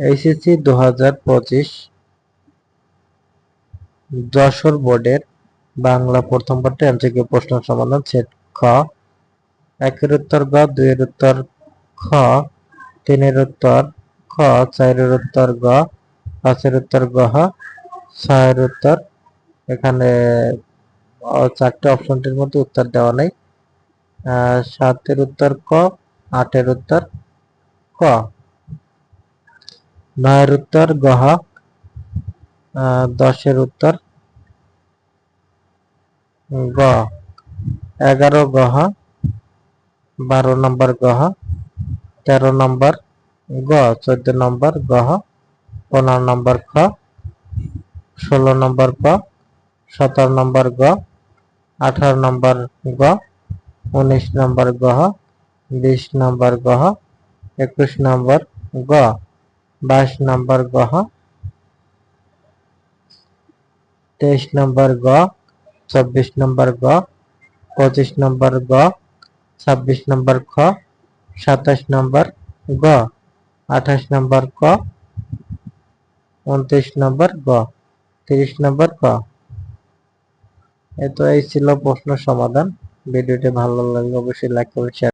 HSC দু হাজার পঁচিশ যশোর বোর্ডের বাংলা প্রথম পাঠ্য এমসিকিউ প্রশ্ন সমাধান সেট খ। একের উত্তর গ, দুইয়ের উত্তর খ, তিনের উত্তর খ, চারের উত্তর গ, পাঁচের উত্তর গহ ছয়ের উত্তর। এখানে চারটে অপশনটির মধ্যে উত্তর দেওয়া নেই। সাতের উত্তর ক, আটের উত্তর ক। নয়ের উত্তর গহ দশের উত্তর গ, এগারো গহ, বারো নম্বর গহ, তেরো নম্বর গ, চোদ্দ নম্বর গহ, পনেরো নম্বর খ, ষোলো নম্বর ক, সতেরো নম্বর গ, আঠারো নম্বর গ, উনিশ নম্বর গহ, বিশ নম্বর গহ, একুশ নম্বর গ। বাইশ নম্বর গহ তেইশ নম্বর গ, চব্বিশ নম্বর গ, পঁচিশ নম্বর গ, ছাব্বিশ নম্বর খ, সাতাশ নম্বর গ, আঠাশ নম্বর ক, উনত্রিশ নম্বর গ, তিরিশ নম্বর ক এ তো এই ছিল প্রশ্ন সমাধান। ভিডিওটি ভালো লাগলে অবশ্যই লাইক শেয়ার